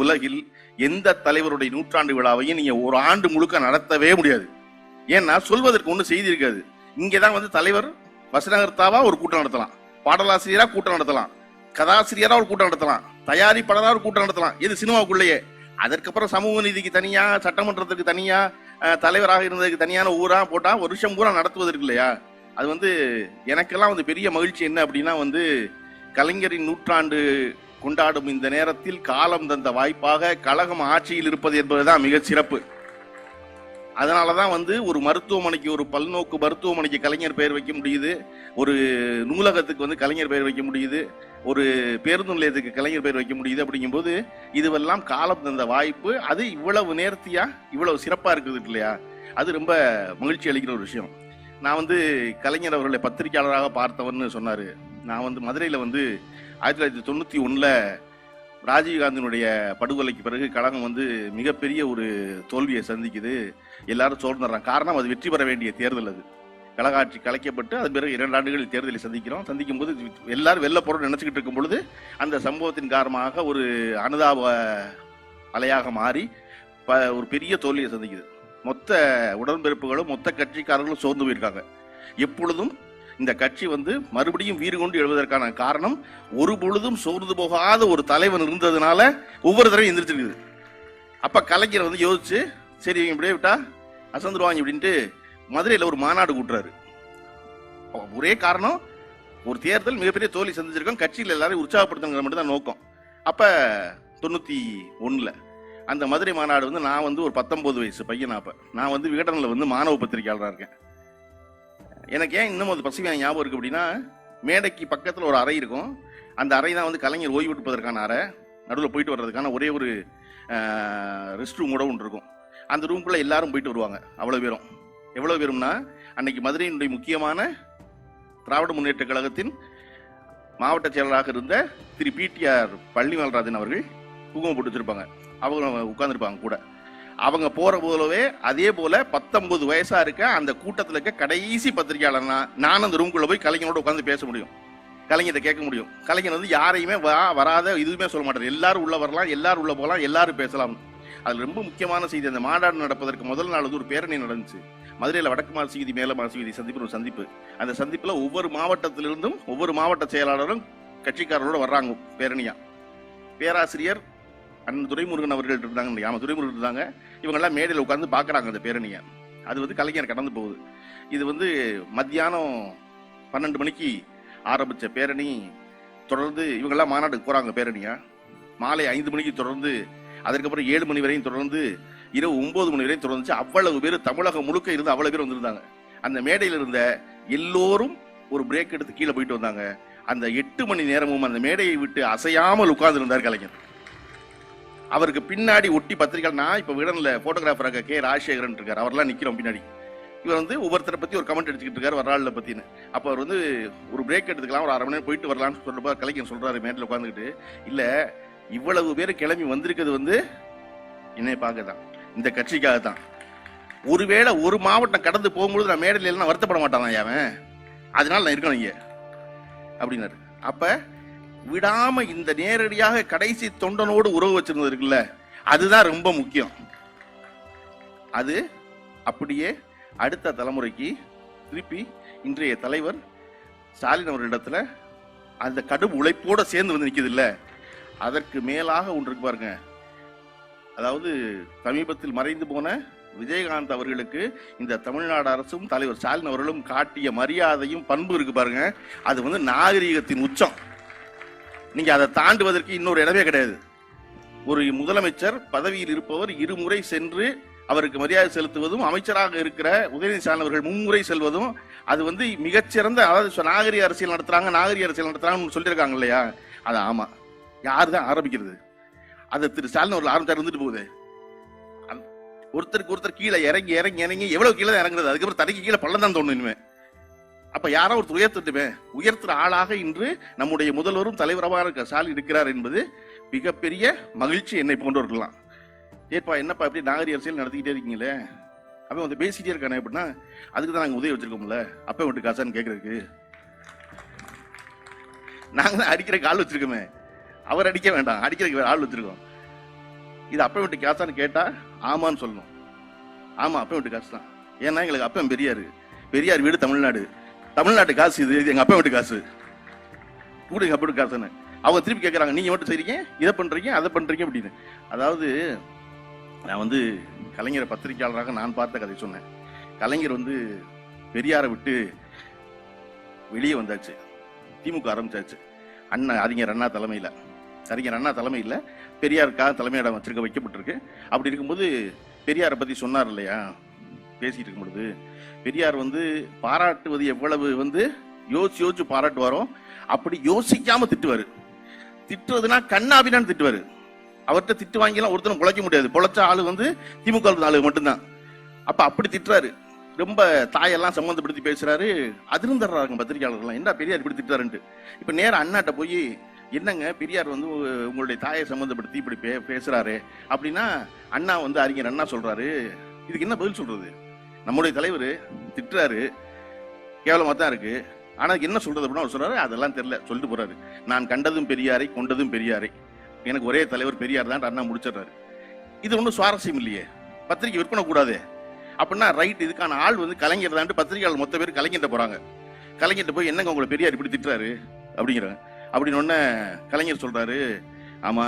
உலகில் எந்த தலைவருடைய நூற்றாண்டு விழாவையும் நீங்க ஒரு ஆண்டு முழுக்க நடத்தவே முடியாது. ஏன்னா சொல்வதற்கு ஒன்றும் செய்தி இருக்காது. இங்கதான் வந்து தலைவர் வசனகர்த்தாவா ஒரு கூட்டம் நடத்தலாம். பாடலாசிரியரா கூட்டம் நடத்தலாம். கதாசிரியரா ஒரு கூட்டம் நடத்தலாம். தயாரிப்பாளராக ஒரு கூட்டம் நடத்தலாம். இது சினிமாவுக்குள்ளேயே. அதற்கப்புறம் சமூக நீதிக்கு தனியா சட்டமன்றத்துக்கு தனியா தலைவராக இருந்ததுக்கு தனியான ஊரா போட்டா ஒரு வருஷம் பூரா நடத்துவதற்கு இல்லையா? அது வந்து எனக்கெல்லாம் வந்து பெரிய மகிழ்ச்சி என்ன அப்படின்னா வந்து கலைஞரின் நூற்றாண்டு கொண்டாடும் இந்த நேரத்தில் காலம் தந்த வாய்ப்பாக கழகம் ஆட்சியில் இருப்பது என்பதுதான் மிக சிறப்பு. அதனாலதான் வந்து ஒரு மருத்துவமனைக்கு ஒரு பல்நோக்கு மருத்துவமனைக்கு கலைஞர் பெயர் வைக்க முடியுது. ஒரு நூலகத்துக்கு வந்து கலைஞர் பெயர் வைக்க முடியுது. ஒரு பேருந்து நிலையத்துக்கு கலைஞர் பெயர் வைக்க முடியுது அப்படிங்கும்போது இதுவெல்லாம் காலம் தந்த வாய்ப்பு. அது இவ்வளவு நேர்த்தியா இவ்வளவு சிறப்பாக இருக்குது இல்லையா? அது ரொம்ப மகிழ்ச்சி அளிக்கிற ஒரு விஷயம். நான் வந்து கலைஞர் அவர்களை பத்திரிகையாளராக பார்த்தவன்னு சொன்னார். நான் வந்து மதுரையில் வந்து ஆயிரத்தி தொள்ளாயிரத்தி தொண்ணூற்றி ஒன்றில் ராஜீவ்காந்தினுடைய படுகொலைக்கு பிறகு கழகம் வந்து மிகப்பெரிய ஒரு தோல்வியை சந்திக்குது. எல்லாரும் சோர்ந்துடுறாங்க. காரணம் அது வெற்றி பெற வேண்டிய தேர்தல் அது. கலகாட்சி கலைக்கப்பட்டு அது பிறகு இரண்டு ஆண்டுகளில் தேர்தலை சந்திக்கிறோம். சந்திக்கும் போது எல்லாரும் வெளில போறோம்னு நினச்சிக்கிட்டு இருக்கும் பொழுது அந்த சம்பவத்தின் காரணமாக ஒரு அனுதாப அலையாக மாறி ப- ஒரு பெரிய தோல்வியை சந்திக்குது. மொத்த உடன்பிறப்புகளும் மொத்த கட்சிக்காரர்களும் சோர்ந்து போயிருக்காங்க. எப்பொழுதும் இந்த கட்சி வந்து மறுபடியும் வீறு கொண்டு எழுவதற்கான காரணம் ஒரு பொழுதும் சோர்ந்து போகாத ஒரு தலைவன் இருந்ததுனால ஒவ்வொரு தடவையும் எந்திரிச்சிருக்குது. அப்ப கலைஞர் வந்து யோசிச்சு சரி இவங்க இப்படியே விட்டா அசந்துருவாங்க அப்படின்ட்டு மதுரையில் ஒரு மாநாடு கூட்டுறாரு. ஒரே காரணம் ஒரு தேர்தல் மிகப்பெரிய தோல்வி சந்திச்சிருக்கோம் கட்சியில் எல்லாரும் உற்சாகப்படுத்தணுங்கிற மட்டும் தான் நோக்கம். அப்போ தொண்ணூற்றி ஒன்றில் அந்த மதுரை மாநாடு வந்து நான் வந்து ஒரு பத்தொம்போது வயசு பையன் அப்போ. நான் வந்து விகடனில் வந்து மாணவ பத்திரிகையாளராக இருக்கேன். எனக்கு ஏன் இன்னும் அது பசுமையாக ஞாபகம் இருக்கு அப்படின்னா மேடைக்கு பக்கத்தில் ஒரு அறை இருக்கும். அந்த அறை தான் வந்து கலைஞர் ஓய்வு எடுப்பதற்கான அறை. நடுவில் போயிட்டு வர்றதுக்கான ஒரே ஒரு ரெஸ்ட் ரூம் கூட ஒன்று இருக்கும். அந்த ரூம்குள்ளே எல்லாரும் போயிட்டு வருவாங்க அவ்வளோ பேரும். எவ்வளோ பேரும்னா அன்னைக்கு மதுரையினுடைய முக்கியமான திராவிட முன்னேற்ற கழகத்தின் மாவட்ட செயலராக இருந்த திரு பிடிஆர் பழனிவாலராஜன் அவர்கள் குங்குமம் போட்டு வச்சிருப்பாங்க. அவங்க உட்காந்துருப்பாங்க கூட. அவங்க போற போலவே அதே போல பத்தொன்பது வயசா இருக்க அந்த கூட்டத்தில் இருக்க கடைசி பத்திரிகையாளர்னா நான் அந்த ரூம்குள்ள போய் கலைஞரோட உட்காந்து பேச முடியும். கலைஞரை கேட்க முடியும். கலைஞர் வந்து யாரையுமே வா வராத இதுவுமே சொல்ல மாட்டார். எல்லாரும் உள்ள வரலாம் எல்லாரும் உள்ள போகலாம் எல்லாரும் பேசலாம். அதில் ரொம்ப முக்கியமான செய்தி அந்த மாநாடு நடப்பதற்கு முதல் நாள் வந்து ஒரு பேரணி நடந்துச்சு. மதுரையில் வடக்கு மாசி வீதி மேல மாசி வீதி சந்திப்பு ஒரு சந்திப்பு. அந்த சந்திப்பில் ஒவ்வொரு மாவட்டத்திலிருந்தும் ஒவ்வொரு மாவட்ட செயலாளரும் கட்சிக்காரரோட வர்றாங்க பேரணியா. பேராசிரியர் அண்ணன் துரைமுருகன் அவர்கள் இருந்தாங்க ஆமாம் துரைமுருகன் இருந்தாங்க இவங்கெல்லாம் மேடையில் உட்காந்து பார்க்குறாங்க அந்த பேரணியை. அது வந்து கலைஞர் கடந்து போகுது. இது வந்து மத்தியானம் பன்னெண்டு மணிக்கு ஆரம்பித்த பேரணி தொடர்ந்து இவங்கெல்லாம் மாநாட்டுக்கு போகிறாங்க பேரணியா? மாலை ஐந்து மணிக்கு தொடர்ந்து அதுக்கப்புறம் ஏழு மணி வரையும் தொடர்ந்து இரவு ஒன்பது மணி வரையும் தொடர்ந்துச்சு அவ்வளவு பேர் தமிழகம் முழுக்க இருந்து அவ்வளவு பேர் வந்திருந்தாங்க. அந்த மேடையில் இருந்த எல்லோரும் ஒரு பிரேக் எடுத்து கீழே போயிட்டு வந்தாங்க. அந்த எட்டு மணி நேரமும் அந்த மேடையை விட்டு அசையாமல் உட்கார்ந்து இருந்தார் கலைஞர். அவருக்கு பின்னாடி ஒட்டி பத்திரிகை நான் இப்ப விடனில் போட்டோகிராஃபராக கே ராஜசேகரன் இருக்கார். அவர்லாம் நிக்கிறோம் பின்னாடி. இவர் வந்து ஒவ்வொருத்தரை பத்தி ஒரு கமெண்ட் எடுத்துக்கிட்டு இருக்காரு வரலாறுல பத்தின்னு. அப்ப அவர் வந்து ஒரு பிரேக் எடுத்துக்கலாம் ஒரு அரை மணி நேரம் போயிட்டு வரலாம்னு சொல்றப்ப கலைஞர் சொல்றாரு மேட்டில் உட்காந்துக்கிட்டு இல்ல இவ்வளவு பேர் கிளம்பி வந்திருக்கிறது வந்து என்னை பார்க்க தான் இந்த கட்சிக்காக தான் ஒருவேளை ஒரு மாவட்டம் கடந்து போகும்பொழுது நான் மேடையில் இல்லைன்னா வருத்தப்பட மாட்டான் அவன்? அதனால நான் இருக்கணும் இங்கே. அப்படின்னாரு. அப்போ விடாம இந்த நேரடியாக கடைசி தொண்டனோடு உறவு வச்சிருந்தது இருக்குல்ல அதுதான் ரொம்ப முக்கியம். அது அப்படியே அடுத்த தலைமுறைக்கு திருப்பி இன்றைய தலைவர் ஸ்டாலின் அவர்களிடத்துல அந்த கடும் உழைப்போட சேர்ந்து வந்து நிற்கிது இல்லை. அதற்கு மேலாக ஒன்று இருக்கு பாருங்க. அதாவது சமீபத்தில் மறைந்து போன விஜயகாந்த் அவர்களுக்கு இந்த தமிழ்நாடு அரசும் தலைவர் ஸ்டாலின் அவர்களும் காட்டிய மரியாதையும் பண்பு இருக்கு பாருங்க. அது வந்து நாகரீகத்தின் உச்சம். நீங்க அதை தாண்டுவதற்கு இன்னொரு இடமே கிடையாது. ஒரு முதலமைச்சர் பதவியில் இருப்பவர் இருமுறை சென்று அவருக்கு மரியாதை செலுத்துவதும் அமைச்சராக இருக்கிற உதயநிதி ஸ்டாலின் அவர்கள் மும்முறை செல்வதும் அது வந்து மிகச்சிறந்த அதாவது நாகரிக அரசியல் நடத்துறாங்க நாகரிக அரசியல் நடத்துறாங்கன்னு சொல்லியிருக்காங்க இல்லையா? அது ஆமா. யார் தான் ஆரம்பிக்கிறது? அது திரு ஸ்டாலின் அவர்கள் ஆரம்பிச்சார் இருந்துட்டு போகுது. ஒருத்தருக்கு ஒருத்தர் கீழே இறங்கி இறங்கி இறங்கி எவ்வளவு கீழே தான் இறங்குறது? அதுக்கப்புறம் தடைக்கு கீழே பள்ளம் தான் தோணும் இனிமே. அப்ப யாரோ ஒருத்தர் உயர்த்தட்டுமே? உயர்த்துற ஆளாக இன்று நம்முடைய முதல்வரும் தலைவரமாக இருக்க ஸ்டாலின் இருக்கிறார் என்பது மிகப்பெரிய மகிழ்ச்சி என்னை போன்றவர்கள்லாம். ஏப்பா என்னப்பா இப்படி நாகரிக அரசியல் நடத்திக்கிட்டே இருக்கீங்களே? அவன் வந்து பேசிட்டே இருக்கானே அப்படின்னா அதுக்கு தான் நாங்கள் உதவி வச்சிருக்கோம்ல. அப்பா விட்டு காசான்னு கேட்கறதுக்கு நாங்க தான் அடிக்கிற ஆள் வச்சிருக்கோமே. அவர் அடிக்க வேண்டாம். அடிக்கிறதுக்கு வேற ஆள் வச்சிருக்கோம். இது அப்பா விட்டு காசான்னு கேட்டா ஆமான்னு சொல்லணும். ஆமா அப்பா விட்டு காசு தான். ஏன்னா எங்களுக்கு அப்பன் பெரியாரு. பெரியார் வீடு தமிழ்நாடு. தமிழ்நாட்டு காசு இது எங்கள் எங்க அப்பா வீட்டு காசு. கூட எங்க அப்பா வீட்டு காசுன்னு. அவங்க திருப்பி கேட்கறாங்க நீங்க மட்டும் செய்றீங்க இதை பண்றீங்க அதை பண்றீங்க அப்படின்னு. அதாவது நான் வந்து கலைஞரை பத்திரிகையாளராக நான் பார்த்த கதை சொன்னேன். கலைஞர் வந்து பெரியாரை விட்டு வெளியே வந்தாச்சு. திமுக ஆரம்பிச்சாச்சு. அண்ணா அறிஞர் அண்ணா தலைமையில். அறிஞர் அண்ணா தலைமையில் பெரியாருக்காக தலைமையிடம் வச்சிருக்க வைக்கப்பட்டிருக்கு. அப்படி இருக்கும்போது பெரியாரை பற்றி சொன்னார் இல்லையா? பேசிட்டு இருக்கும் பொழுது பெரியார் வந்து பாராட்டுவது எவ்வளவு வந்து யோசிச்சு யோசிச்சு பாராட்டுவாரோ அப்படி யோசிக்காம திட்டுவாரு. திட்டுறதுனா கண்ணாபினான்னு திட்டுவாரு. அவர்கிட்ட திட்டு வாங்கிலாம் ஒருத்தரும் பொழைக்க முடியாது. பொழைச்ச ஆளு வந்து திமுக ஆளு மட்டும்தான். அப்ப அப்படி திட்டுறாரு. ரொம்ப தாயெல்லாம் சம்மந்தப்படுத்தி பேசுறாரு. அதிர்ந்துடுறாங்க பத்திரிகையாளர்கள்லாம். என்ன பெரியார் இப்படி திட்டுறாருன்ட்டு? இப்ப நேரம் அண்ணாட்ட போய் என்னங்க பெரியார் வந்து உ- உங்களுடைய தாயை சம்மந்தப்படுத்தி இப்படி பே பேசுறாரு. அப்படின்னா அண்ணா வந்து அறிஞர் அண்ணா சொல்றாரு. இதுக்கு என்ன பதில் சொல்றது? நம்முடைய தலைவர் திட்டுறாரு. கேவலமாக தான் இருக்கு. ஆனால் என்ன சொல்றது அப்படின்னா அவர் சொல்றாரு அதெல்லாம் தெரியல. சொல்லிட்டு போறாரு. நான் கண்டதும் பெரியாரை கொண்டதும் பெரியாரை. எனக்கு ஒரே தலைவர் பெரியார் தான் அண்ணா முடிச்சிடுறாரு. இது ஒன்றும் சுவாரஸ்யம் இல்லையே. பத்திரிக்கை விற்பனை கூடாதே அப்படின்னா ரைட் இதுக்கான ஆள் வந்து கலைஞர் தான் பத்திரிகையாளர் மொத்த பேர் கலைஞர்கிட்ட போறாங்க. கலைஞர்கிட்ட போய் என்னங்க உங்களை பெரியார் இப்படி திட்டுறாரு? அப்படிங்கிறாங்க. அப்படின்னு உடனே கலைஞர் சொல்றாரு ஆமா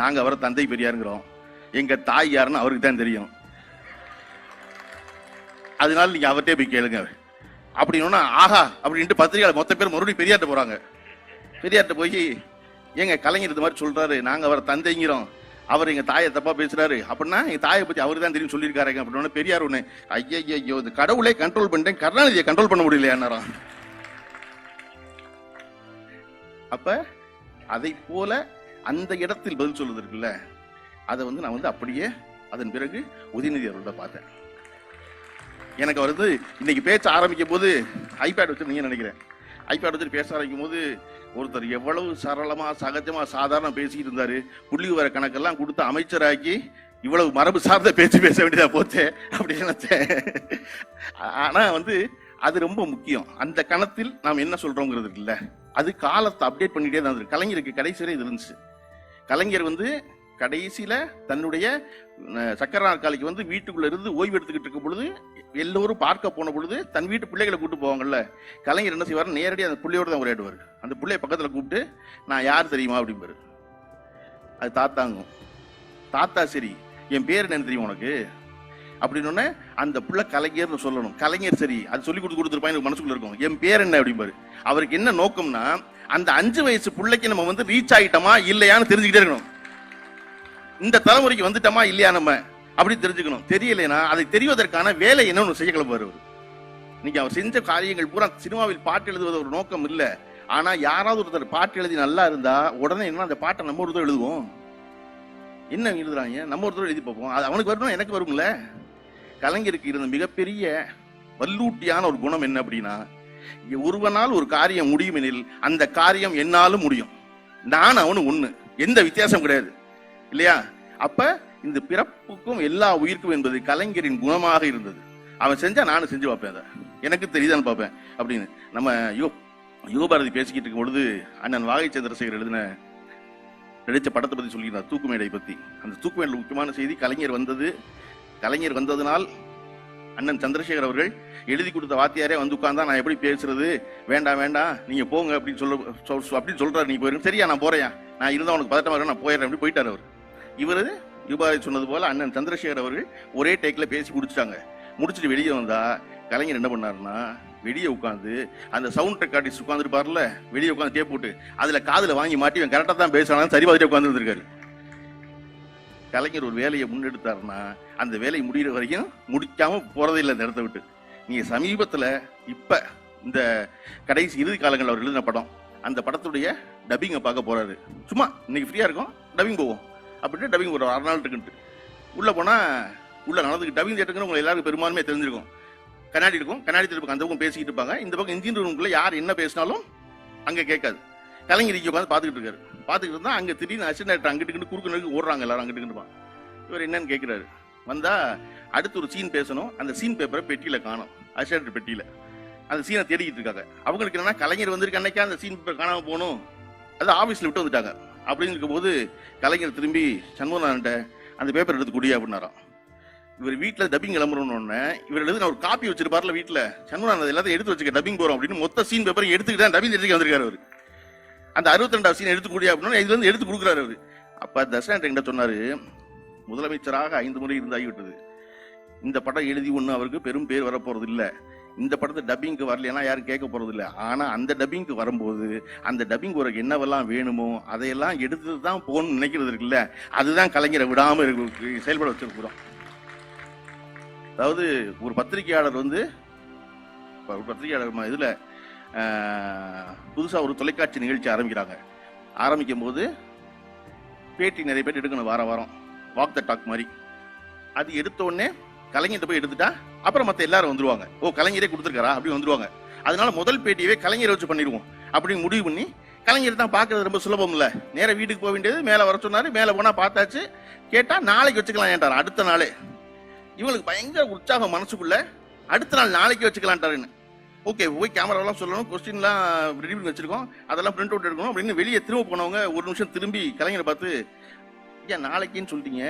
நாங்கள் அவரை தந்தை பெரியாருங்கிறோம். எங்க தாய் யாருன்னு அவருக்கு தான் தெரியும். அதனால நீங்க அவர்கிட்டே போய் கேளுங்க. அப்படின்னா ஆஹா அப்படின்ட்டு பத்திரிகையாளர் மொத்த பேர் மறுபடியும் பெரியார்ட்ட போறாங்க. பெரியார்ட்ட போய் ஏங்க கலைஞர் இது மாதிரி சொல்றாரு நாங்க அவரை தந்தைங்கிறோம். அவர் எங்க தாயை தப்பா பேசுறாரு. அப்படின்னா எங்க தாயை பத்தி அவரு தான் தெரியும் சொல்லியிருக்காருங்க அப்படின்னு பெரியார் ஒண்ணு ஐயோ இது கடவுளே கண்ட்ரோல் பண்ணிட்டேன். கருணாநிதியை கண்ட்ரோல் பண்ண முடியலையா? அப்ப அதை போல அந்த இடத்தில் பதில் சொல்வது இருக்குல்ல அதை வந்து நான் வந்து அப்படியே அதன் பிறகு உதயநிதி அவர்கள்ட்ட பார்த்தேன். எனக்கு வந்து இன்னைக்கு பேச்ச ஆரம்பிக்கும் போது ஐபேட் வச்சிருந்தீங்கன்னு நினைக்கிறேன் ஐபேட் வச்சுட்டு பேச ஆரம்பிக்கும் போது ஒருத்தர் எவ்வளவு சரளமா சகஜமா சாதாரண பேசிக்கிட்டு இருந்தாரு. புள்ளி வர கணக்கெல்லாம் கொடுத்து அமைச்சராக்கி இவ்வளவு மரபு சார்ந்த பேச்சு பேச வேண்டியதா போச்சே அப்படின்னு நினைச்சேன். ஆனா வந்து அது ரொம்ப முக்கியம். அந்த கணத்தில் நாம் என்ன சொல்றோங்கிறது இல்லை. அது காலத்தை அப்டேட் பண்ணிட்டே தான் இருந்தது. கலைஞருக்கு கடைசி வரை இது இருந்துச்சு. கலைஞர் வந்து கடைசியில தன்னுடைய சக்கர நாற்காலிக்கு வந்து வீட்டுக்குள்ள இருந்து ஓய்வு எடுத்துக்கிட்டு இருக்கும் பொழுது எல்லோரும் பார்க்க போன பொழுது தன் வீட்டு பிள்ளைகளை கூட்டு போவாங்கல்ல கலைஞர் என்ன செய்வார் நேரடியாக அந்த பிள்ளையோடு தான் உரையாடுவார். அந்த பிள்ளைய பக்கத்தில் கூப்பிட்டு நான் யார் தெரியுமா? அப்படிம்பாரு. அது தாத்தாங்கும். தாத்தா சரி என் பேர் என்ன தெரியும் உனக்கு? அப்படின்னு அந்த பிள்ளை கலைஞர்னு சொல்லணும். கலைஞர் சரி அது சொல்லி கொடுத்து கொடுத்துருப்பா எனக்கு மனசுக்குள்ள இருக்கும். என் பேர் என்ன? அப்படிம்பாரு. அவருக்கு என்ன நோக்கம்னா அந்த அஞ்சு வயசு பிள்ளைக்கு நம்ம வந்து ரீச் ஆகிட்டோமா இல்லையான்னு தெரிஞ்சுக்கிட்டே இருக்கணும். இந்த தலைமுறைக்கு வந்துட்டோமா இல்லையா நம்ம? அப்படி தெரிஞ்சுக்கணும். தெரியலைன்னா அதை தெரிவதற்கான வேலை என்னன்னு செய்ய கிளம்புவார் அவர். இன்னைக்கு அவர் செஞ்ச காரியங்கள் பூரா சினிமாவில் பாட்டு எழுதுவது ஒரு நோக்கம் இல்லை. ஆனா யாராவது ஒருத்தர் பாட்டு எழுதி நல்லா இருந்தா உடனே என்ன அந்த பாட்டை நம்ம ஒருத்தர் எழுதுவோம். என்ன எழுதுறாங்க? நம்ம ஒருத்தர் எழுதி பார்ப்போம். அது அவனுக்கு வரணும் எனக்கு வரும்ல. கலைஞருக்கு இருந்த மிகப்பெரிய வல்லூட்டியான ஒரு குணம் என்ன அப்படின்னா ஒருவனால் ஒரு காரியம் முடியும் எனில் அந்த காரியம் என்னாலும் முடியும். நான் அவனு ஒண்ணு. எந்த வித்தியாசம் கிடையாது. இல்லையா? அப்ப இந்த பிறப்புக்கும் எல்லா உயிர்க்கும் என்பது கலைஞரின் குணமாக இருந்தது. அவன் செஞ்சா நானும் செஞ்சு பார்ப்பேன் அதை. எனக்கு தெரியுதான்னு பார்ப்பேன். அப்படின்னு. நம்ம யோ யுகபாரதி பேசிக்கிட்டு இருக்கும் பொழுது அண்ணன் வாகை சந்திரசேகர் எழுதின நடித்த படத்தை பத்தி சொல்லியிருந்தார் தூக்குமேடை பத்தி. அந்த தூக்குமேடையில் முக்கியமான செய்தி கலைஞர் வந்தது. கலைஞர் வந்ததுனால் அண்ணன் சந்திரசேகர் அவர்கள் எழுதி கொடுத்த வாத்தியாரே வந்து உட்கார்ந்தா நான் எப்படி பேசுறது? வேண்டாம் வேண்டாம். நீங்க போங்க அப்படின்னு சொல்ல சொல் அப்படின்னு சொல்றாரு. நீ போயிருங்க சரியா நான் போறேன். நான் இருந்தா உனக்கு பதட்டமா நான் போயிடுறேன். அப்படி போயிட்டார் அவர். இவரு யுபாரி சொன்னது போல அண்ணன் சந்திரசேகர் அவர்கள் ஒரே டேக்ல பேசி முடிச்சிட்டாங்க. முடிச்சுட்டு வெளியே வந்தா கலைஞர் என்ன பண்ணாருன்னா வெளியே உட்காந்து அந்த சவுண்ட் ரெக்கார்டிஸ்ட் உட்காந்துருப்பார்ல வெளியே உட்காந்து டேப் போட்டு அதுல காதுல வாங்கி மாட்டி இவன் கரெக்டா தான் பேசுறான்னு சரி பார்த்துட்டு உட்கார்ந்து இருந்திருக்காரு கலைஞர் ஒரு வேலையை முன்னெடுத்தாருன்னா அந்த வேலை முடிகிற வரைக்கும் முடிக்காம போறதே இல்லை அந்த இடத்த விட்டு. நீங்க சமீபத்தில் இப்ப இந்த கடைசி இறுதி காலங்களில் அவர் எழுதின படம் அந்த படத்துடைய டப்பிங்கை பார்க்க போறாரு. சும்மா இன்னைக்கு ஃப்ரீயா இருக்கும் டப்பிங் போவோம். அப்படின்னு டப்பிங் போறோம் அரை நாள் இருக்குன்ட்டு. உள்ளே போனால் உள்ள நடந்துக்கு டப்பிங் தேட்டருக்குன்னு உங்களுக்கு எல்லாருக்கும் பெரும்பாலுமே தெரிஞ்சிருக்கும். கண்ணாடி இருக்கும். கண்ணாடி திருப்பம் அந்த பக்கம் பேசிக்கிட்டு இருப்பாங்க. இந்த பக்கம் இன்ஜின் ரூமுக்குள்ளே யார் என்ன பேசினாலும் அங்கே கேட்காது. கலைஞர் இங்கே உட்காந்து பார்த்துக்கிட்டு இருக்காரு. பார்த்துக்கிட்டு இருந்தால் அங்கே திடீர்னு அசிஸ்டன்ட் அங்கிட்டு குறுக்கு நெருக்கு ஓடுறாங்க எல்லாரும் அங்கிட்டு இவர் என்னன்னு கேட்குறாரு வந்தால் அடுத்து ஒரு சீன் பேசணும். அந்த சீன் பேப்பரை பெட்டியில் காணும். அசிஸ்டன்ட் பெட்டியில். அந்த சீனை தேடிக்கிட்டு இருக்காங்க. அவங்களுக்கு என்னன்னா கலைஞர் வந்திருக்க அன்னைக்கா அந்த சீன் பேப்பர் காணாமல் போகணும். அது ஆஃபீஸில் விட்டு வந்துட்டாங்க. அப்படின்னு இருக்கும்போது கலைஞர் திரும்பி சண்முகநாதன்ட்ட அந்த பேப்பர் எடுத்து குடி அப்படின்னாராம். இவர் வீட்டில் டப்பிங் கிளம்புறோன்னு இவர் எழுதி ஒரு காப்பி வச்சிருப்பார்ல வீட்டில் சண்முகநாதன் எல்லாத்தையும் எடுத்து வச்சுக்க டப்பிங் போகிறோம் அப்படின்னு மொத்த சீன் பேப்பரை எடுத்துக்கிட்டு தான் டப்பிங் எடுத்துக்க வந்திருக்காரு அவர். அந்த அறுபத்தி ரெண்டாவது சீன் எடுத்து குடி அப்படின்னு இதுலேருந்து எடுத்து கொடுக்குறாரு அவர். அப்போ தசரன் என்கிட்ட சொன்னார் முதலமைச்சராக ஐந்து முறை இருந்தாகிவிட்டது. இந்த படம் எழுதி ஒன்று அவருக்கு பெரும் பேர் வரப்போறது இல்லை இந்த படத்தை டப்பிங்க்கு வரலைன்னா யாரும் கேட்க போறது இல்லை ஆனா அந்த டப்பிங்க்கு வரும்போது அந்த டப்பிங் ஒரு என்னவெல்லாம் வேணுமோ அதையெல்லாம் எடுத்து தான் போகணும்னு நினைக்கிறது இருக்குல்ல. அதுதான் கலைஞரை விடாம இருக்கு செயல்பட வச்சிருக்கிறோம் அதாவது ஒரு பத்திரிகையாளர் வந்து ஒரு பத்திரிகையாளர் இதுல புதுசா ஒரு தொலைக்காட்சி நிகழ்ச்சி ஆரம்பிக்கிறாங்க. ஆரம்பிக்கும் போது பேட்டி நிறைய பேர் எடுக்கணும் வார வாரம். வாக் த டாக் மாதிரி. அது எடுத்த உடனே கலைஞர்கிட்ட போய் எடுத்துட்டா அப்புறம் மத்த எல்லாரும் வந்துருவாங்க. ஓ கலைஞரே கொடுத்துருக்காரா? அப்படி வந்துருவாங்க. அதனால முதல் பேட்டியவே கலைஞரை வச்சு பண்ணிடுவோம். அப்படின்னு முடிவு பண்ணி கலைஞர் தான் பார்க்கறது ரொம்ப சுலபம் இல்ல நேராக வீட்டுக்கு போக வேண்டியது மேல வர சொன்னாரு மேல போனா பார்த்தாச்சு. கேட்டா நாளைக்கு வச்சுக்கலாம் ஏன்டார் அடுத்த நாளே. இவங்களுக்கு பயங்கர உற்சாகம் மனசுக்குள்ள அடுத்த நாள் நாளைக்கு வச்சுக்கலான்ட்டாருன்னு. ஓகே போய் கேமராலாம் சொல்லணும் கொஸ்டின்லாம் ரெடி பண்ணி வச்சிருக்கோம். அதெல்லாம் பிரிண்ட் அவுட் எடுக்கணும் அப்படின்னு வெளியே திரும்ப போனவங்க ஒரு நிமிஷம் திரும்பி கலைஞரை பார்த்து ஏன் நாளைக்குன்னு சொல்லிட்டீங்க?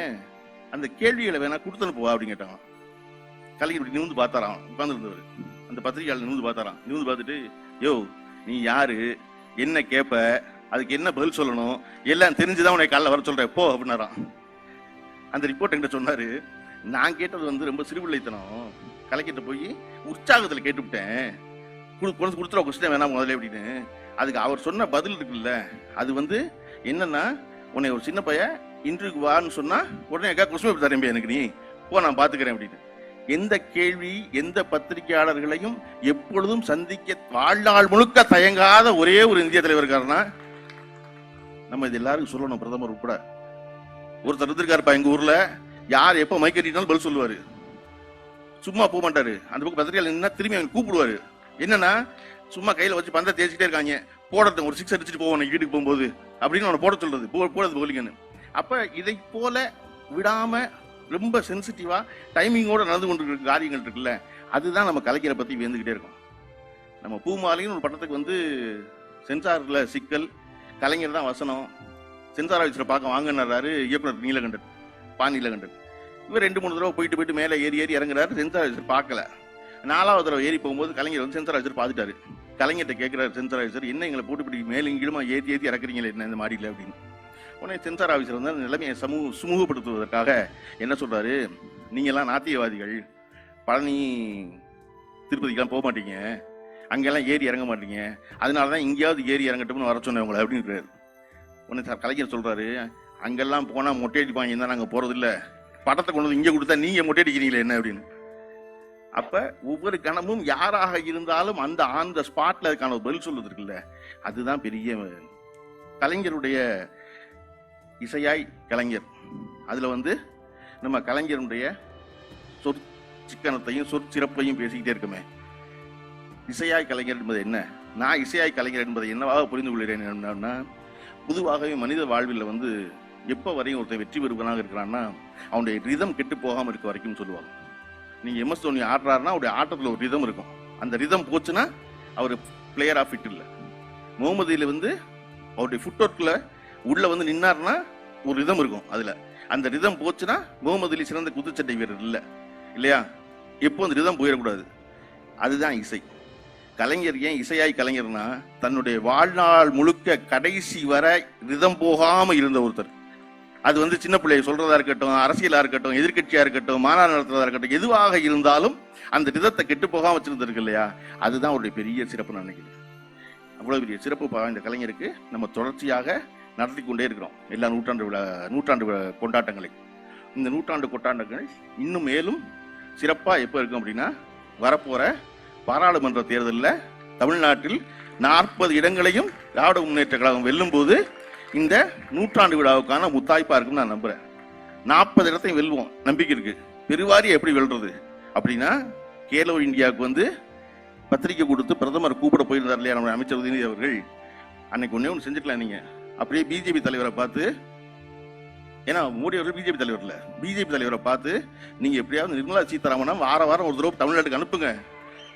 அந்த கேள்விகளை வேணா கொடுத்துன்னு போவா அப்படின்னு கேட்டாங்க கலைஞர் இப்படி நிமிந்து பார்த்தாராம் உட்கார்ந்துருந்தவர். அந்த பத்திரிகையாளர் நிமிந்து பார்த்தாராம். நிமிந்து பார்த்துட்டு யோ நீ யாரு? என்ன கேட்ப அதுக்கு என்ன பதில் சொல்லணும்? எல்லாம் தெரிஞ்சுதான் உனக்கு காலைல வர சொல்றேன். போ அப்படின்னாராம். அந்த ரிப்போர்ட் என்கிட்ட சொன்னாரு நான் கேட்டது வந்து ரொம்ப சிறுபிள்ளைத்தனம். கலைக்கிட்ட போய் உற்சாகத்தில் கேட்டுவிட்டேன். கொடு கொண்டு கொடுத்துருவா கொஸ்டின் வேணாம் முதல்ல அப்படின்னு. அதுக்கு அவர் சொன்ன பதில் இருக்குல்ல அது வந்து என்னன்னா உன்னை ஒரு சின்ன பையன் இன்டர்வியூக்கு வான்னு சொன்னால் உடனே அக்கா கொஸ்டின் பேப்பர் தரேன் எனக்கு நீ? போ நான் பார்த்துக்கிறேன் அப்படின்னு. எந்த கேள்வி எந்த பத்திரிகையாளர்களையும் எப்பொழுதும் சந்திக்க வாழ்நாள் முழுக்க தயங்காத ஒரே ஒரு இந்திய தலைவர் இருக்காருன்னா நம்ம இது எல்லாருக்கும் சொல்லணும் பிரதமர் உட்பட. ஒருத்தர் இருந்திருக்காருப்பா எங்க ஊர்ல. யார் எப்ப மைக்கட்டினாலும் பதில் சொல்லுவாரு. சும்மா போக மாட்டாரு. அந்த பக்கம் பத்திரிகையாளர் என்ன திரும்பி அவங்க கூப்பிடுவாரு. என்னன்னா சும்மா கையில வச்சு பந்தை தேய்ச்சிட்டே இருக்காங்க. போடுறது ஒரு சிக்ஸ் அடிச்சுட்டு போவோம் வீட்டுக்கு போகும்போது. அப்படின்னு அவனை போட சொல்றது. போ போடுறது போலிங்கன்னு அப்ப இதை போல விடாம ரொம்ப சென்சிட்டிவாக டைமிங்கோட நடந்து கொண்டிருக்கிற காரியங்கள் இருக்குல்ல அதுதான் நம்ம கலைஞரை பற்றி வியந்துகிட்டே இருக்கும். நம்ம பூமாலைன்னு ஒரு படத்துக்கு வந்து சென்சாரில் சிக்கல் கலைஞர் தான் வசனம் சென்சார் ஆஃபீஸில் பார்க்க வாங்கினாரு இயக்குனர் நீலகண்டன் பா நீலகண்டன். இவர் ரெண்டு மூணு தடவை போயிட்டு போயிட்டு மேலே ஏறி ஏறி இறங்குறாரு சென்சார் ஆஃபீஸர் பார்க்கல. நாலாவது தடவை ஏறி போகும்போது கலைஞர் வந்து சென்சார் ஆஃபீஸர் பார்த்துட்டாரு. கலைஞர்கிட்ட கேட்குறாரு சென்சார் ஆஃபீஸர் என்ன எங்களை போட்டு இப்படி மேலும் கீழுமா ஏற்றி ஏற்றி இறக்குறீங்களே என்ன இந்த மாடியில்? அப்படின்னு. உடனே சென்சார் ஆஃபீஸர் வந்து அந்த நிலைமையை சமூக சுமூகப்படுத்துவதற்காக என்ன சொல்கிறாரு நீங்கள்லாம் நாத்தியவாதிகள் பழனி திருப்பதிக்கெல்லாம் போக மாட்டீங்க. அங்கெல்லாம் ஏறி இறங்க மாட்டீங்க. அதனால தான் எங்கேயாவது ஏறி இறங்கட்டும்னு வர சொன்னேன் உங்களை அப்படின்றாரு உடனே சார் கலைஞர் சொல்கிறாரு அங்கெல்லாம் போனால் மொட்டை அடிப்பாங்க தான் நாங்கள் போகிறதில்ல படத்தை கொண்டு வந்து இங்கே கொடுத்தா நீங்கள் மொட்டை அடிக்கிறீங்களே என்ன? அப்படின்னு. அப்போ ஒவ்வொரு கணமும் யாராக இருந்தாலும் அந்த ஆன் த ஸ்பாட்டில் அதுக்கான ஒரு பதில் சொல்லுது இருக்குல்ல அதுதான் பெரிய கலைஞருடைய இசையாய் கலைஞர். அதில் வந்து நம்ம கலைஞருடைய சொற் சிக்கனத்தையும் சொற்சிறப்பையும் பேசிக்கிட்டே இருக்குமே. இசையாய் கலைஞர் என்பது என்ன? நான் இசையாய் கலைஞர் என்பதை என்னவாக புரிந்து கொள்கிறேன் என்னன்னா பொதுவாகவே மனித வாழ்வில் வந்து எப்போ வரையும் ஒருத்தன் வெற்றி பெறுவனாக இருக்கிறான்னா அவனுடைய ரிதம் கெட்டு போகாமல் இருக்க வரைக்கும் சொல்லுவாங்க. நீங்கள் எம்எஸ் தோனி ஆடுறாருன்னா அவருடைய ஆட்டத்தில் ஒரு ரிதம் இருக்கும். அந்த ரிதம் போச்சுன்னா அவர் பிளேயர் ஆஃப் ஃபிட் இல்லை. முகமதியில் வந்து அவருடைய ஃபுட் ஒர்க்கில் உள்ள வந்து நின்னாருன்னா ஒரு ரிதம் இருக்கும் அதுல. அந்த ரிதம் போச்சுன்னா முகமது அலி சிறந்த குத்துச்சட்டை வீரர் இல்லை. இல்லையா? எப்போ அந்த ரிதம் போயிடக்கூடாது? அதுதான் இசை. கலைஞர் ஏன் இசையாய் கலைஞர்னா தன்னுடைய வாழ்நாள் முழுக்க கடைசி வரை ரிதம் போகாம இருந்த ஒருத்தர். அது வந்து சின்ன பிள்ளைய சொல்றதா இருக்கட்டும் அரசியலா இருக்கட்டும் எதிர்கட்சியா இருக்கட்டும் மாநாடு நடத்துறதா இருக்கட்டும் எதுவாக இருந்தாலும் அந்த ரிதத்தை கெட்டு போகாம வச்சிருந்திருக்கு இல்லையா? அதுதான் அவருடைய பெரிய சிறப்பு நான் நினைக்கிறேன். அவ்வளவு பெரிய சிறப்பு இந்த கலைஞருக்கு. நம்ம தொடர்ச்சியாக நடத்தி கொண்டே இருக்கிறோம். எல்லா நூற்றாண்டு விழா நூற்றாண்டு கொண்டாட்டங்களை. இந்த நூற்றாண்டு கொண்டாட்டங்கள் இன்னும் மேலும் சிறப்பாக எப்போ இருக்கும் அப்படின்னா வரப்போகிற பாராளுமன்ற தேர்தலில் தமிழ்நாட்டில் நாற்பது இடங்களையும் திராவிட முன்னேற்ற கழகம் வெல்லும்போது இந்த நூற்றாண்டு விழாவுக்கான முத்தாய்ப்பாக இருக்கும்னு நான் நம்புகிறேன் நாற்பது இடத்தையும் வெல்வோம். நம்பிக்கை இருக்குது பெருவாரி எப்படி வெல்றது? அப்படின்னா கேலோ இந்தியாவுக்கு வந்து பத்திரிக்கை கொடுத்து பிரதமர் கூப்பிட போயிருந்தார் இல்லையா நம்ம அமைச்சர் உதயநிதி அவர்கள்? அன்னைக்கு ஒன்றே ஒன்று செஞ்சுக்கலாம் நீங்கள் அப்படியே பிஜேபி தலைவரை பார்த்து ஏன்னா மோடி அவர்கள் பிஜேபி தலைவர் இல்ல. பிஜேபி தலைவரை பார்த்து நீங்க எப்படியாவது நிர்மலா சீதாராமனா வார வாரம் ஒரு தடவை தமிழ்நாட்டுக்கு அனுப்புங்க.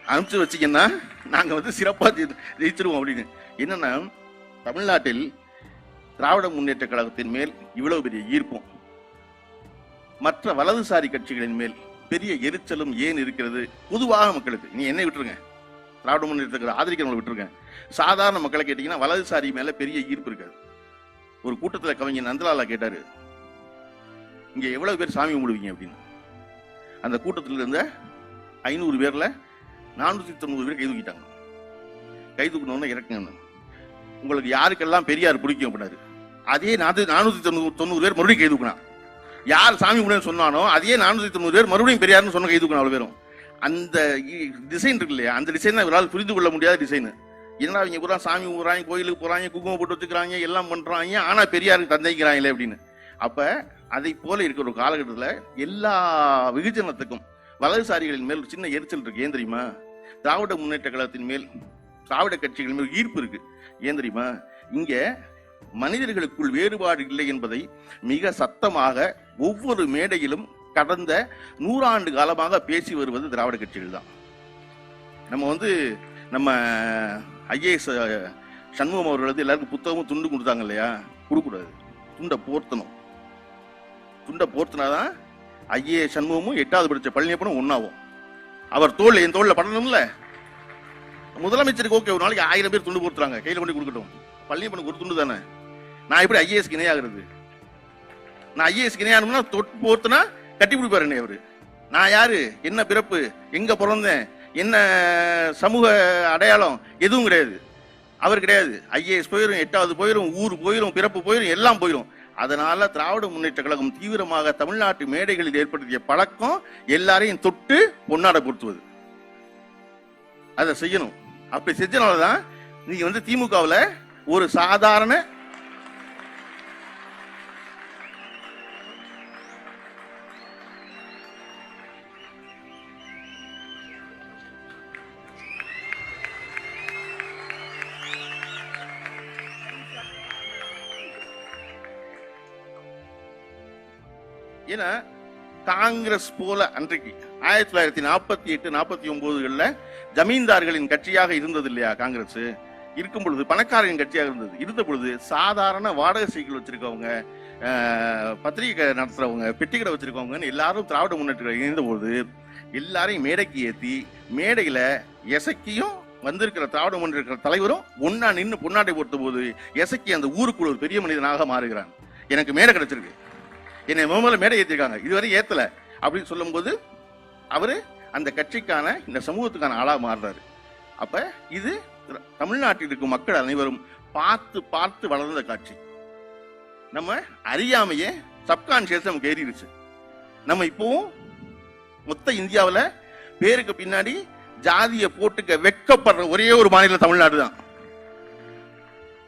அனுப்பிச்சு வச்சீங்கன்னா நாங்க வந்து சிறப்பா ஜெயி- ஜெயிச்சிருவோம் அப்படின்னு. என்னன்னா தமிழ்நாட்டில் திராவிட முன்னேற்ற கழகத்தின் மேல் இவ்வளவு பெரிய ஈர்ப்பும் மற்ற வலதுசாரி கட்சிகளின் மேல் பெரிய எரிச்சலும் ஏன் இருக்கிறது? பொதுவாக மக்களுக்கு நீ என்னை விட்டுருங்க. திராவிட முன்னேற்ற ஆதரிக்கிறவங்களை விட்டுருங்க. சாதாரண மக்களை கேட்டீங்கன்னா வலதுசாரி மேல பெரிய ஈர்ப்பு இருக்காது. ஒரு கூட்டத்தில் கவிஞர் நந்தலாலா கேட்டார் இங்கே எவ்வளவு பேர் சாமி கும்பிடுவீங்க? அப்படின்னு. அந்த கூட்டத்தில் இருந்த ஐநூறு பேரில் நானூற்றி தொண்ணூறு பேர் கை தூக்கிட்டாங்க. கை தூக்கணும்னு இறக்குங்க உங்களுக்கு யாருக்கெல்லாம் பெரியார் பிடிக்கும்? அப்படின்னாரு. அதே நானூத்தி நானூற்றி தொண்ணூறு தொண்ணூறு பேர் மறுபடியும் கை தூக்கினான். யார் சாமி கும்பிடுன்னு சொன்னானோ அதே நானூற்றி தொண்ணூறு பேர் மறுபடியும் பெரியார்னு சொன்ன கை தூக்கணும் அவ்வளோ பேரும். அந்த டிசைன் இருக்கு இல்லையா? அந்த டிசைன் தான் இவரால் புரிந்து கொள்ள முடியாத டிசைனு என்னடா இவங்க பூரா சாமி ஊறாங்க கோயிலுக்கு போறாங்க குங்குமம் போட்டு வச்சுக்கிறாங்க எல்லாம் பண்றாங்க. ஆனா பெரியாருக்கு தந்தைக்கிறாங்களே அப்படின்னு. அப்ப அதை போல இருக்கிற ஒரு காலகட்டத்தில் எல்லா வெகுஜனத்துக்கும் வலதுசாரிகளின் மேல் ஒரு சின்ன எரிச்சல் இருக்கு. ஏன் தெரியுமா? திராவிட முன்னேற்ற கழகத்தின் மேல் திராவிட கட்சிகள் மேல் ஈர்ப்பு இருக்கு. ஏன் தெரியுமா? இங்க மனிதர்களுக்குள் வேறுபாடு இல்லை என்பதை மிக சத்தமாக ஒவ்வொரு மேடையிலும் கடந்த நூறாண்டு காலமாக பேசி வருவது திராவிட கட்சிகள் தான். நம்ம வந்து நம்ம ஐஏஎஸ் சண்முகம் அவர்கள் வந்து எல்லாருக்கும் புத்தகமும் துண்டு கொடுத்தாங்க இல்லையா? கொடுக்கூடாது துண்டை போர்த்தணும். துண்டை போர்த்தினாதான் ஐஏ சண்முகமும் எட்டாவது படித்த பழனியப்பனும் ஒன்றாகும் அவர் தோல் என் தோளில் படணும்ல? முதலமைச்சருக்கு ஓகே ஒரு நாளைக்கு ஆயிரம் பேர் துண்டு போர்த்துறாங்க. கையில பண்ணி கொடுக்கட்டும். பழனியப்பனுக்கு ஒரு துண்டு தானே? நான் எப்படி ஐஏஎஸ்க்கு இணையாகிறது? நான் ஐஏஎஸ்க்கு இணையாகணும்னா தொட்டு போர்த்துனா கட்டி பிடிப்பாரு என்னை நான் யாரு? என்ன பிறப்பு? எங்க பிறந்தேன்? என்ன சமூக அடையாளம் எதுவும் கிடையாது. அவர் கிடையாது. ஐஏஎஸ் போயிரும் எட்டாவது போயிரும் ஊர் போயிரும் பிறப்பு போயிரும் எல்லாம் போயிரும். அதனால திராவிட முன்னேற்ற கழகம் தீவிரமாக தமிழ்நாட்டு மேடைகளில் ஏற்படுத்திய பழக்கம் எல்லாரையும் தொட்டு பொன்னாடப்படுத்துவது அதை செய்யணும். அப்படி செஞ்சனால தான் நீங்க வந்து திமுகவில் ஒரு சாதாரண ஏன்னா காங்கிரஸ் போல அன்றைக்கு ஆயிரத்தி தொள்ளாயிரத்தி நாற்பத்தி எட்டு நாற்பத்தி ஒன்பதுகளில் ஜமீன்தார்களின் கட்சியாக இருந்தது இல்லையா காங்கிரஸ்? இருக்கும் பொழுது பணக்காரரின் கட்சியாக இருந்தது. இருந்த பொழுது சாதாரண வாடகை சைக்கிள் வச்சிருக்கவங்க பத்திரிகை நடத்துறவங்க பெட்டி வச்சிருக்கவங்கன்னு எல்லாரும் திராவிட முன்னேற்ற கழகம் இணைந்த பொழுது எல்லாரையும் மேடைக்கு ஏத்தி மேடையில எசக்கியும் வந்திருக்கிற திராவிட முன்னேற்ற தலைவரும் ஒன்னா நின்று பொன்னாட்டை பொறுத்த போது எசக்கி அந்த ஊருக்குள்ள ஒரு பெரிய மனிதனாக மாறுகிறான். எனக்கு மேடை கிடைச்சிருக்கு. என்னை முதல்ல மேடை ஏற்றிருக்காங்க இதுவரை ஏத்தல. அப்படின்னு சொல்லும்போது அவர் அந்த கட்சிக்கான இந்த சமூகத்துக்கான ஆளாக மாறுறாரு. அப்ப இது தமிழ்நாட்டில் இருக்கும் மக்கள் அனைவரும் பார்த்து பார்த்து வளர்ந்த காட்சி. நம்ம அறியாமையே சப்கான்சியஸ் நமக்கு ஏறிடுச்சு. நம்ம இப்போவும் மொத்த இந்தியாவில் பேருக்கு பின்னாடி ஜாதியை போட்டுக்க வெட்கப்படுற ஒரே ஒரு மாநிலம் தமிழ்நாடு தான்.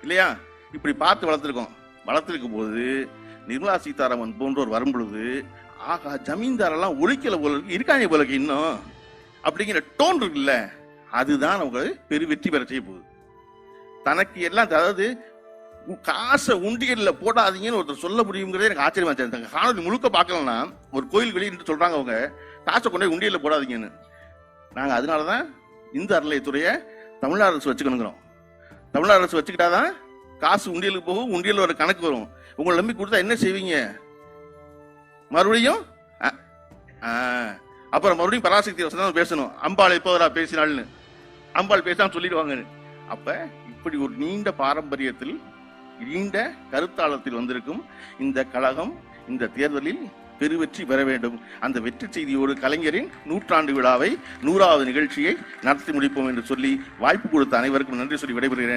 இல்லையா? இப்படி பார்த்து வளர்த்துருக்கோம். வளர்த்துருக்கும் போது நிர்மலா சீதாராமன் போன்றோர் வரும் பொழுது ஆகா ஜமீன்தாரெல்லாம் ஒழிக்கல போல இருக்கு இருக்காங்க போல இருக்கு இன்னும். அப்படிங்கிற டோன் இருக்குல்ல அதுதான் அவங்க பெரு வெற்றி பெற செய்ய போகுது. தனக்கு எல்லாம் அதாவது உ- காசை உண்டியல்ல போடாதீங்கன்னு ஒருத்தர் சொல்ல முடியுங்கிறதே எனக்கு ஆச்சரியமா இருந்துச்சு. காணொலி முழுக்க பார்க்கலன்னா ஒரு கோயில் வெளியிட்டு சொல்றாங்க அவங்க காசை கொண்டு போய் உண்டியல்ல போடாதீங்கன்னு. அதனால தான் இந்து அறநிலையத்துறையை தமிழ்நாடு அரசு வச்சுக்கணுங்கிறோம். தமிழ்நாடு அரசு வச்சுக்கிட்டாதான் காசு உண்டியலுக்கு போகும் உண்டியல் ஒரு கணக்கு வரும். உங்களை நம்பி கொடுத்தா என்ன செய்வீங்க? மறுபடியும்? ஆ, அப்புறம் மறுபடியும் பராசக்தி வசனம் பேசணும். அம்பாள் எப்போதா பேசினாள்னு. அம்பாள் பேசாம சொல்லிடுவாங்க அப்ப இப்படி ஒரு நீண்ட பாரம்பரியத்தில் நீண்ட கருத்தாளத்தில் வந்திருக்கும் இந்த கழகம் இந்த தேர்தலில் பெருவெற்றி பெற வேண்டும். அந்த வெற்றி செய்தியோடு கலைஞரின் நூற்றாண்டு விழாவை நூறாவது நிகழ்ச்சியை நடத்தி முடிப்போம் என்று சொல்லி வாய்ப்பு கொடுத்த அனைவருக்கும் நன்றி சொல்லி விடைபெறுகிறேன்.